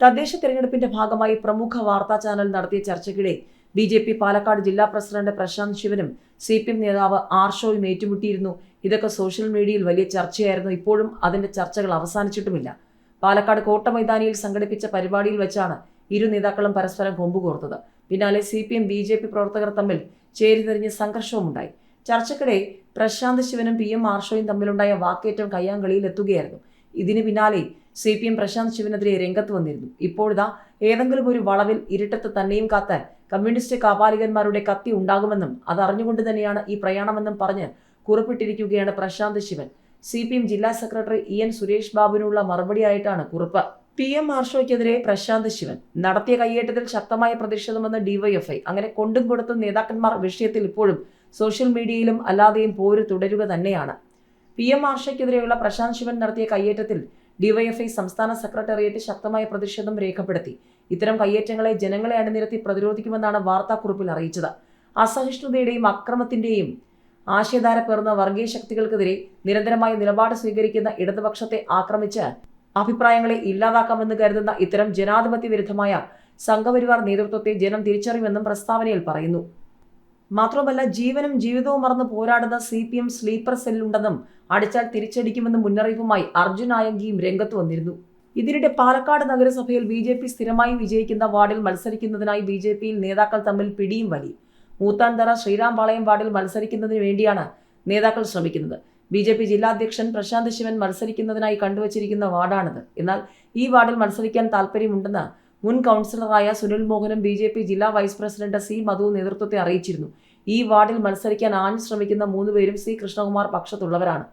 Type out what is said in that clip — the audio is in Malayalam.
തദ്ദേശ തെരഞ്ഞെടുപ്പിന്റെ ഭാഗമായി പ്രമുഖ വാർത്താ ചാനൽ നടത്തിയ ചർച്ചയ്ക്കിടെ ബി ജെ പി പാലക്കാട് ജില്ലാ പ്രസിഡന്റ് പ്രശാന്ത് ശിവനും സി പി എം നേതാവ് ആർഷോയും ഏറ്റുമുട്ടിയിരുന്നു. ഇതൊക്കെ സോഷ്യൽ മീഡിയയിൽ വലിയ ചർച്ചയായിരുന്നു. ഇപ്പോഴും അതിന്റെ ചർച്ചകൾ അവസാനിച്ചിട്ടുമില്ല. പാലക്കാട് കോട്ട മൈതാനിയിൽ സംഘടിപ്പിച്ച പരിപാടിയിൽ വെച്ചാണ് ഇരു നേതാക്കളും പരസ്പരം കൊമ്പുകോർത്തത് പിന്നാലെ C P M B J P പ്രവർത്തകർ തമ്മിൽ ചേരിതിരിഞ്ഞ് സംഘർഷവുമുണ്ടായി. ചർച്ചക്കിടെ പ്രശാന്ത് ശിവനും പി എം ആർഷോയും തമ്മിലുണ്ടായ വാക്കേറ്റം കയ്യാങ്കളിയിൽ എത്തുകയായിരുന്നു. ഇതിന് പിന്നാലെ സി പി എം പ്രശാന്ത് ശിവനെതിരെ രംഗത്ത് വന്നിരുന്നു. ഇപ്പോഴിതാ ഏതെങ്കിലും ഒരു വളവിൽ ഇരുട്ടത്ത് തന്നെയും കാത്താൻ കമ്മ്യൂണിസ്റ്റ് കാപാലികന്മാരുടെ കത്തി ഉണ്ടാകുമെന്നും അതറിഞ്ഞുകൊണ്ട് തന്നെയാണ് ഈ പ്രയാണമെന്നും പറഞ്ഞ് കുറിപ്പിട്ടിരിക്കുകയാണ് Prashanth Sivan. C P M ജില്ലാ സെക്രട്ടറി ഇ എൻ സുരേഷ് ബാബുവിനുള്ള മറുപടിയായിട്ടാണ് കുറിപ്പ്. പി എം മാർഷോയ്ക്കെതിരെ പ്രശാന്ത് ശിവൻ നടത്തിയ കയ്യേറ്റത്തിൽ ശക്തമായ പ്രതിഷേധമെന്ന് ഡിവൈഎഫ്ഐ അങ്ങനെ കൊണ്ടും കൊടുത്തും നേതാക്കന്മാർ വിഷയത്തിൽ ഇപ്പോഴും സോഷ്യൽ മീഡിയയിലും അല്ലാതെയും പോര് തുടരുക തന്നെയാണ്. പി എം മാർഷയ്ക്കെതിരെയുള്ള പ്രശാന്ത് ശിവൻ നടത്തിയ കയ്യേറ്റത്തിൽ ഡിവൈഎഫ്ഐ സംസ്ഥാന സെക്രട്ടേറിയറ്റ് ശക്തമായ പ്രതിഷേധം രേഖപ്പെടുത്തി. ഇത്തരം കയ്യേറ്റങ്ങളെ ജനങ്ങളെ അണിനിരത്തി പ്രതിരോധിക്കുമെന്നാണ് വാർത്താക്കുറിപ്പിൽ അറിയിച്ചത്. അസഹിഷ്ണുതയുടെയും അക്രമത്തിന്റെയും ആശയധാര പേർന്ന വർഗീയ ശക്തികൾക്കെതിരെ നിരന്തരമായ നിലപാട് സ്വീകരിക്കുന്ന ഇടതുപക്ഷത്തെ ആക്രമിച്ച് അഭിപ്രായങ്ങളെ ഇല്ലാതാക്കാമെന്ന് കരുതുന്ന ഇത്തരം ജനാധിപത്യ വിരുദ്ധമായ സംഘപരിവാർ നേതൃത്വത്തെ ജനം തിരിച്ചറിയുമെന്നും പ്രസ്താവനയിൽ പറയുന്നു. മാത്രമല്ല ജീവനും ജീവിതവും മറന്ന് പോരാടുന്ന സി പി എം സ്ലീപ്പർ സെല്ലുണ്ടെന്നും അടിച്ചാൽ തിരിച്ചടിക്കുമെന്ന മുന്നറിയിപ്പുമായി അർജുൻ ആയങ്കിയും രംഗത്ത് വന്നിരുന്നു. ഇതിനിടെ പാലക്കാട് നഗരസഭയിൽ ബി ജെ പി സ്ഥിരമായി വിജയിക്കുന്ന വാർഡിൽ മത്സരിക്കുന്നതിനായി ബി ജെ പിയിൽ നേതാക്കൾ തമ്മിൽ പിടിയും വലി മൂത്താന്തറ ശ്രീരാംപാളയം വാർഡിൽ മത്സരിക്കുന്നതിന് വേണ്ടിയാണ് നേതാക്കൾ ശ്രമിക്കുന്നത്. ബി ജെ പി ജില്ലാധ്യക്ഷൻ പ്രശാന്ത് ശിവൻ മത്സരിക്കുന്നതിനായി കണ്ടുവച്ചിരിക്കുന്ന വാർഡാണിത്. എന്നാൽ ഈ വാർഡിൽ മത്സരിക്കാൻ താൽപ്പര്യമുണ്ടെന്ന് മുൻ കൗൺസിലറായ സുനിൽ മോഹനും ബി ജെ പി ജില്ലാ വൈസ് പ്രസിഡന്റ് സി മധു നേതൃത്വത്തെ അറിയിച്ചിരുന്നു. ഈ വാർഡിൽ മത്സരിക്കാൻ ആഞ്ഞു ശ്രമിക്കുന്ന മൂന്നുപേരും സി കൃഷ്ണകുമാർ പക്ഷത്തുള്ളവരാണ്.